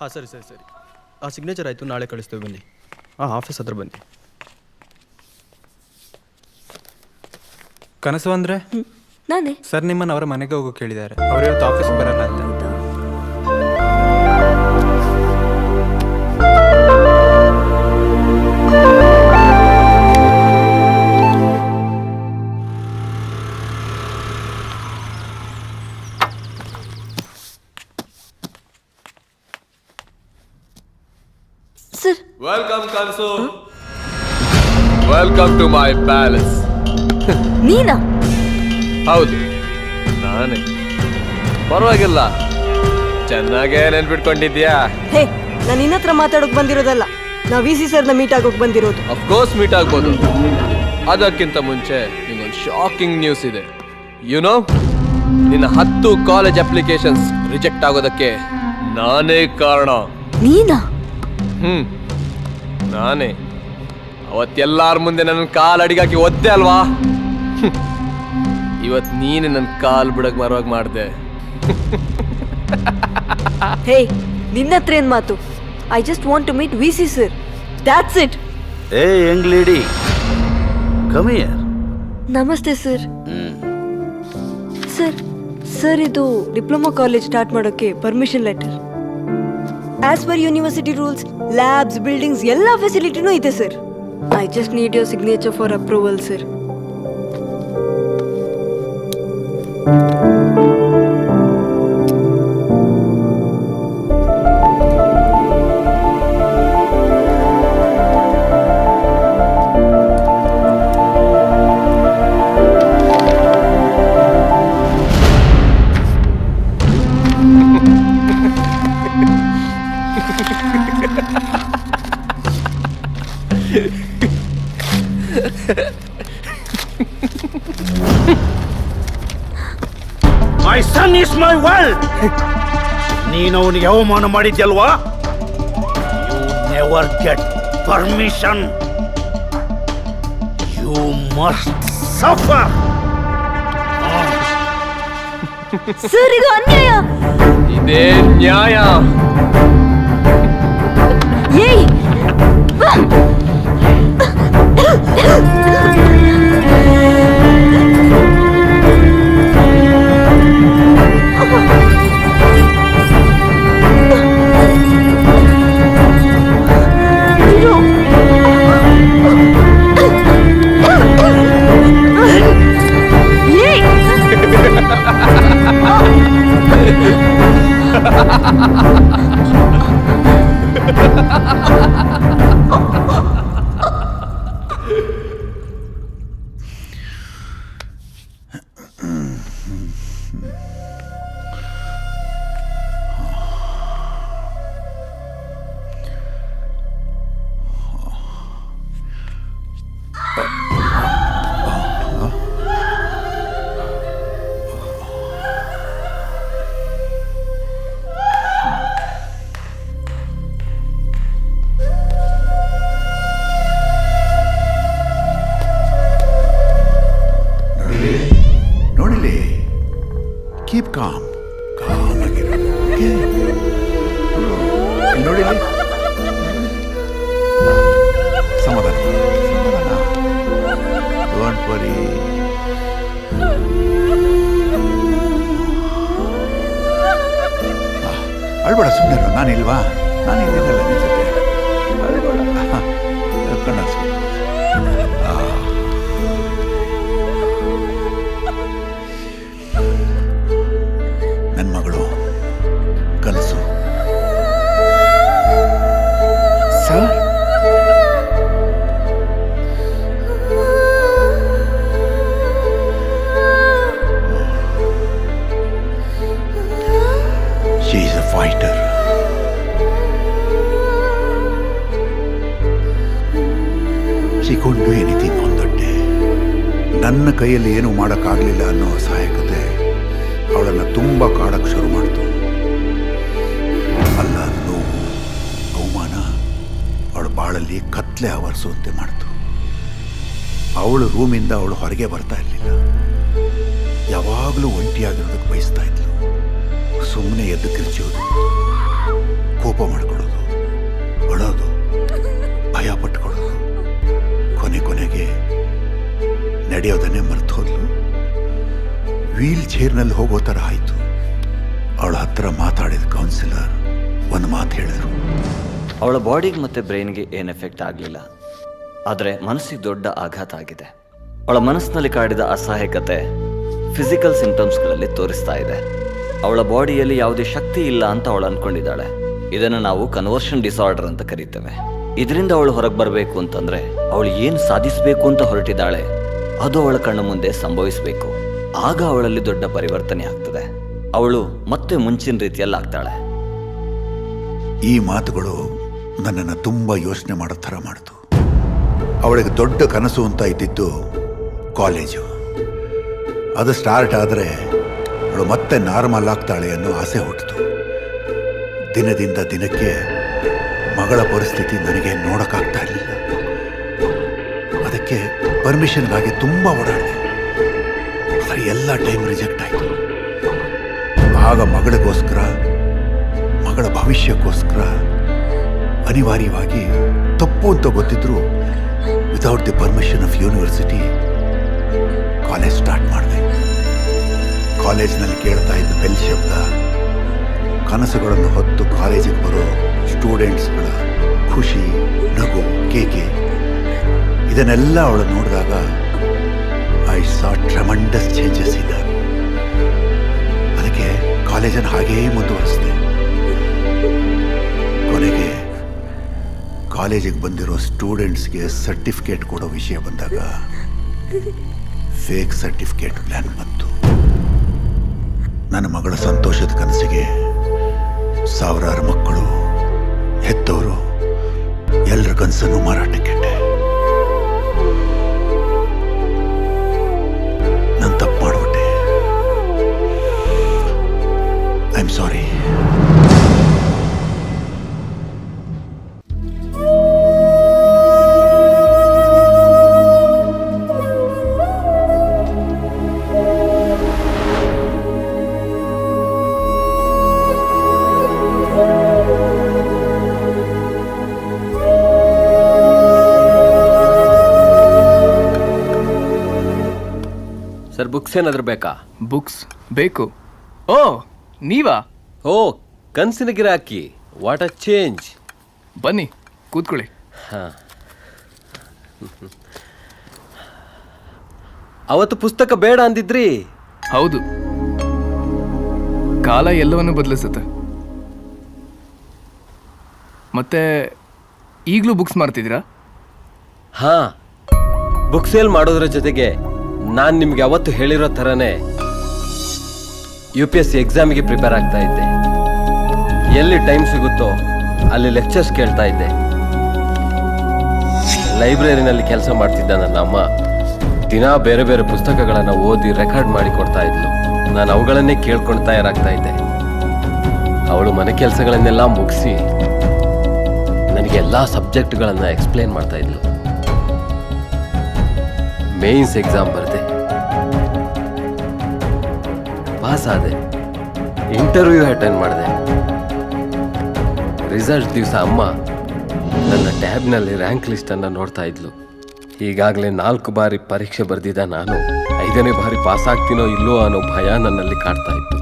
ಹಾಂ ಸರಿ ಸರಿ ಸರಿ ಆ ಸಿಗ್ನೇಚರ್ ಆಯಿತು ನಾಳೆ ಕಳಿಸ್ತೇವೆ ಬನ್ನಿ ಹಾಂ ಆಫೀಸ್ ಹತ್ರ ಬನ್ನಿ ಕನಸು ಅಂದರೆ ನಾನೇ ಸರ್ ನಿಮ್ಮನ್ನು ಅವರ ಮನೆಗೆ ಹೋಗೋಕೆ ಕೇಳಿದ್ದಾರೆ ಅವ್ರು ಇವತ್ತು ಆಫೀಸ್ಗೆ ಬರಲ್ಲ ಅಂತ ಪ್ಯಾಲೇಸ್ ನೀನಾ ಹೌದು ನಾನೇ ಪರವಾಗಿಲ್ಲ ಚೆನ್ನಾಗೇ ನೆನ್ಬಿಟ್ಕೊಂಡಿದ್ಯಾ ಹೇ ನಾನು ನಿನ್ನ ಹತ್ರ ಮಾತಾಡೋಕ್ ಬಂದಿರೋದಲ್ಲ ನಾವ್ ವಿ ಸಿ ಸರ್ನ ಮೀಟ್ ಆಗೋಕ್ ಬಂದಿರೋದು ಅಫ್ಕೋರ್ಸ್ ಮೀಟ್ ಆಗ್ಬೋದು ಅದಕ್ಕಿಂತ ಮುಂಚೆ ನಿಮ್ಗೊಂದು ಶಾಕಿಂಗ್ ನ್ಯೂಸ್ ಇದೆ ಯುನೋ ನಿನ್ನ ಹತ್ತು ಕಾಲೇಜ್ ಅಪ್ಲಿಕೇಶನ್ಸ್ ರಿಜೆಕ್ಟ್ ಆಗೋದಕ್ಕೆ ನಾನೇ ಕಾರಣ ನೀನಾ ಹ್ಮ್ ನಾನೇ ಅವತ್ತೆಲ್ಲಾರ ಮುಂದೆ ನನ್ನ ಕಾಲು ಅಡಿಗಾಕಿ ಒದ್ದೆ ಅಲ್ವಾ ಇವತ್ತು ನೀನು ನನ್ನ ಕಾಲು ಬಿಡಕ್ ಮರವಾಗಿ ಮಾಡಿದೆ ಹೇ ನಿನ್ನ ಹತ್ರ ಏನ್ ಮಾತು I just want to meet V C sir that's it a young lady come here ನಮಸ್ತೆ ಸರ್ ಸರ್ ಸರ್ ಇದು ಡಿಪ್ಲೊಮಾ ಕಾಲೇಜ್ ಸ್ಟಾರ್ಟ್ ಮಾಡೋಕ್ಕೆ permission letter as per university rules labs buildings ಎಲ್ಲ ಫೆಸಿಲಿಟಿನೂ ಇದೆ sir I just need your signature for approval, sir. My son is my world ನೀನು ಅವನಿಗೆ ಅವಮಾನ ಮಾಡಿದ್ಯಲ್ವಾ you never get permission you must suffer ಅನ್ಯಾಯ ಇದೇ ನ್ಯಾಯ Hmm. ನೋಡಿ ಸಮಾಧಾನ ಡೋಂಟ್ ವರಿ ಅಳ್ಬೇಡ ಸುಮ್ಮನೆ ನಾನಿಲ್ವಾ ನಾನು ಇಲ್ಲಿದ್ದಲ್ಲ ನಿಜ ಕೈಯಲ್ಲಿ ಏನೂ ಮಾಡೋಕ್ಕಾಗಲಿಲ್ಲ ಅನ್ನೋ ಸಹಾಯಕತೆ ಅವಳನ್ನು ತುಂಬ ಕಾಡಕ್ಕೆ ಶುರು ಮಾಡ್ತು ಅಲ್ಲ ನೋವು ಅವಮಾನ ಅವಳ ಬಾಳಲ್ಲಿ ಕತ್ಲೆ ಆವರಿಸುವಂತೆ ಮಾಡ್ತು ಅವಳು ರೂಮಿಂದ ಅವಳು ಹೊರಗೆ ಬರ್ತಾ ಇರಲಿಲ್ಲ ಯಾವಾಗಲೂ ಒಂಟಿಯಾಗಿರೋದಕ್ಕೆ ಬಯಸ್ತಾ ಇದ್ಲು ಸುಮ್ಮನೆ ಎದ್ದು ಕಿರ್ಚೋದು ಕೋಪ ಮಾಡ್ಕೊಂಡು ನಡೆಯೋದನ್ನೇ ಮರೆತು ಹೋದ್ಲು ವೀಲ್ ಚೇರ್ನಲ್ಲಿ ಹೋಗೋ ಥರ ಆಯಿತು ಅವಳ ಹತ್ರ ಮಾತಾಡಿದ ಕೌನ್ಸಿಲರ್ ಒಂದು ಮಾತು ಹೇಳಿದರು ಅವಳ ಬಾಡಿಗೆ ಮತ್ತು ಬ್ರೈನ್ಗೆ ಏನು ಎಫೆಕ್ಟ್ ಆಗಲಿಲ್ಲ ಆದರೆ ಮನಸ್ಸಿಗೆ ದೊಡ್ಡ ಆಘಾತ ಆಗಿದೆ ಅವಳ ಮನಸ್ಸಿನಲ್ಲಿ ಕಾಡಿದ ಅಸಹಾಯಕತೆ ಫಿಸಿಕಲ್ ಸಿಂಪ್ಟಮ್ಸ್ಗಳಲ್ಲಿ ತೋರಿಸ್ತಾ ಇದೆ ಅವಳ ಬಾಡಿಯಲ್ಲಿ ಯಾವುದೇ ಶಕ್ತಿ ಇಲ್ಲ ಅಂತ ಅವಳು ಅಂದ್ಕೊಂಡಿದ್ದಾಳೆ ಇದನ್ನು ನಾವು ಕನ್ವರ್ಷನ್ ಡಿಸಾರ್ಡರ್ ಅಂತ ಕರೀತೇವೆ ಇದರಿಂದ ಅವಳು ಹೊರಗೆ ಬರಬೇಕು ಅಂತಂದರೆ ಅವಳು ಏನು ಸಾಧಿಸಬೇಕು ಅಂತ ಹೊರಟಿದ್ದಾಳೆ ಅದು ಅವಳ ಕಣ್ಣು ಮುಂದೆ ಸಂಭವಿಸಬೇಕು ಆಗ ಅವಳಲ್ಲಿ ದೊಡ್ಡ ಪರಿವರ್ತನೆ ಆಗ್ತದೆ ಅವಳು ಮತ್ತೆ ಮುಂಚಿನ ರೀತಿಯಲ್ಲಿ ಆಗ್ತಾಳೆ ಈ ಮಾತುಗಳು ನನ್ನನ್ನು ತುಂಬ ಯೋಚನೆ ಮಾಡೋ ಥರ ಮಾಡಿತು ಅವಳಿಗೆ ದೊಡ್ಡ ಕನಸು ಅಂತ ಇದ್ದಿದ್ದು ಕಾಲೇಜು ಅದು ಸ್ಟಾರ್ಟ್ ಆದರೆ ಅವಳು ಮತ್ತೆ ನಾರ್ಮಲ್ ಆಗ್ತಾಳೆ ಅನ್ನೋ ಆಸೆ ಹುಟ್ಟಿತು ದಿನದಿಂದ ದಿನಕ್ಕೆ ಮಗಳ ಪರಿಸ್ಥಿತಿ ನನಗೆ ನೋಡೋಕ್ಕಾಗ್ತಾ ಇಲ್ಲ ಪರ್ಮಿಷನ್ಗಾಗಿ ತುಂಬಾ ಓಡಾಡಿದೆ ಆದರೆ ಎಲ್ಲ ಟೈಮ್ ರಿಜೆಕ್ಟ್ ಆಯಿತು ಆಗ ಮಗಳಿಗೋಸ್ಕರ ಮಗಳ ಭವಿಷ್ಯಕ್ಕೋಸ್ಕರ ಅನಿವಾರ್ಯವಾಗಿ ತಪ್ಪು ಅಂತ ಗೊತ್ತಿದ್ರು without the permission of university college start ಮಾಡಿದೆ ಕಾಲೇಜ್ನಲ್ಲಿ ಕೇಳ್ತಾ ಇದ್ದ ಬೆಲ್ ಶಬ್ದ ಕನಸುಗಳನ್ನು ಹೊತ್ತು ಕಾಲೇಜಿಗೆ ಬರೋ ಸ್ಟೂಡೆಂಟ್ಸ್ಗಳ ಖುಷಿ ನಗು ಕೇಕೆ ಇದನ್ನೆಲ್ಲ ಅವಳು ನೋಡಿ ಸಾ ಟ್ರಮಂಡಸ್ ಚೇಂಜಸ್ ಅದಕ್ಕೆ ಕಾಲೇಜನ್ನು ಹಾಗೇ ಮುಂದುವರಿಸಿದೆ ಕೊನೆಗೆ ಕಾಲೇಜಿಗೆ ಬಂದಿರೋ ಸ್ಟೂಡೆಂಟ್ಸ್ಗೆ ಸರ್ಟಿಫಿಕೇಟ್ ಕೊಡೋ ವಿಷಯ ಬಂದಾಗ ಫೇಕ್ ಸರ್ಟಿಫಿಕೇಟ್ ಪ್ಲಾನ್ ಬಂತು ನನ್ನ ಮಗಳ ಸಂತೋಷದ ಕನಸಿಗೆ ಸಾವಿರಾರು ಮಕ್ಕಳು ಹೆತ್ತವರು ಎಲ್ಲರ ಕನಸನ್ನು ಮಾರಾಟಕ್ಕೆ am sorry. ಸರ್ ಬುಕ್ಸ್ ಏನಾದರೂ ಬೇಕಾ ಬುಕ್ಸ್ ಬೇಕು ಓ ನೀವಾ ಓ ಕನಸಿನ ಗಿರಾಕಿ ವಾಟ್ ಅ ಚೇಂಜ್ ಬನ್ನಿ ಕೂತ್ಕೊಳ್ಳಿ ಹಾ ಅವತ್ತು ಪುಸ್ತಕ ಬೇಡ ಅಂದಿದ್ರಿ ಹೌದು ಕಾಲ ಎಲ್ಲವನ್ನು ಬದಲಿಸುತ್ತೆ ಮತ್ತೆ ಈಗಲೂ ಬುಕ್ಸ್ ಮಾಡ್ತಿದ್ದೀರಾ ಹಾ ಬುಕ್ ಸೇಲ್ ಮಾಡೋದ್ರ ಜೊತೆಗೆ ನಾನು ನಿಮಗೆ ಅವತ್ತು ಹೇಳಿರೋ ಥರನೇ ಯು ಪಿ ಎಸ್ ಸಿ ಎಕ್ಸಾಮಿಗೆ ಪ್ರಿಪೇರ್ ಆಗ್ತಾ ಇದ್ದೆ ಎಲ್ಲಿ ಟೈಮ್ ಸಿಗುತ್ತೋ ಅಲ್ಲಿ ಲೆಕ್ಚರ್ಸ್ ಕೇಳ್ತಾ ಇದ್ದೆ ಲೈಬ್ರರಿನಲ್ಲಿ ಕೆಲಸ ಮಾಡ್ತಿದ್ದ ನನ್ನ ಅಮ್ಮ ದಿನ ಬೇರೆ ಬೇರೆ ಪುಸ್ತಕಗಳನ್ನು ಓದಿ ರೆಕಾರ್ಡ್ ಮಾಡಿ ಕೊಡ್ತಾ ಇದ್ಲು ನಾನು ಅವುಗಳನ್ನೇ ಕೇಳ್ಕೊಂಡು ತಯಾರಾಗ್ತಾ ಇದ್ದೆ ಅವಳು ಮನೆ ಕೆಲಸಗಳನ್ನೆಲ್ಲ ಮುಗಿಸಿ ನನಗೆ ಎಲ್ಲ ಸಬ್ಜೆಕ್ಟ್ಗಳನ್ನು ಎಕ್ಸ್ಪ್ಲೇನ್ ಮಾಡ್ತಾ ಇದ್ಲು ಮೇನ್ಸ್ ಎಕ್ಸಾಮ್ ಬರದೆ ಪಾಸ್ ಆದೆ ಇಂಟರ್ವ್ಯೂ ಅಟೆಂಡ್ ಮಾಡಿದೆ ರಿಸಲ್ಟ್ ದಿವಸ ಅಮ್ಮ ನನ್ನ ಟ್ಯಾಬ್ನಲ್ಲಿ ರ್ಯಾಂಕ್ ಲಿಸ್ಟನ್ನು ನೋಡ್ತಾ ಇದ್ಲು ಈಗಾಗಲೇ ನಾಲ್ಕು ಬಾರಿ ಪರೀಕ್ಷೆ ಬರೆದಿದ್ದ ನಾನು ಐದನೇ ಬಾರಿ ಪಾಸ್ ಆಗ್ತೀನೋ ಇಲ್ಲೋ ಅನ್ನೋ ಭಯ ನನ್ನಲ್ಲಿ ಕಾಡ್ತಾ ಇತ್ತು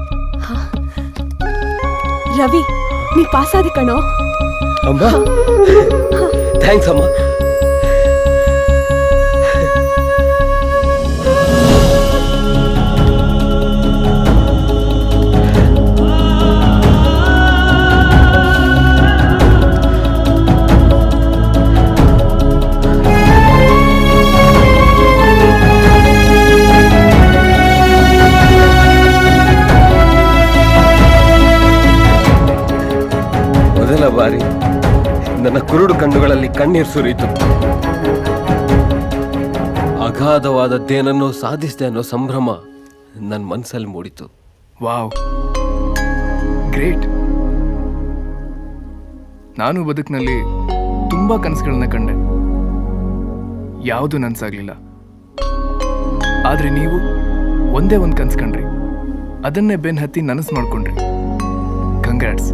ರವಿ ನೀ ಪಾಸ್ ಆದಿ ಕಣೋ ಅಮ್ಮ ಥ್ಯಾಂಕ್ಸ್ ಅಮ್ಮ ಬಾರಿ ನನ್ನ ಕುರುಡು ಕಣ್ಣುಗಳಲ್ಲಿ ಕಣ್ಣೀರು ಸುರಿಯಿತು ಅಗಾಧವಾದದ್ದೇನನ್ನೋ ಸಾಧಿಸಿದೆ ಅನ್ನೋ ಸಂಭ್ರಮ ನನ್ನ ಮನಸ್ಸಲ್ಲಿ ಮೂಡಿತು ವಾವ್ ಗ್ರೇಟ್ ನಾನು ಬದುಕಿನಲ್ಲಿ ತುಂಬಾ ಕನಸುಗಳನ್ನ ಕಂಡೆ ಯಾವುದು ನನಸಾಗಲಿಲ್ಲ ಆದ್ರೆ ನೀವು ಒಂದೇ ಒಂದ್ ಕನಸು ಕಂಡ್ರಿ ಅದನ್ನೇ ಬೆನ್ ಹತ್ತಿ ನನಸು ಮಾಡ್ಕೊಂಡ್ರಿ ಕಂಗ್ರಾಟ್ಸ್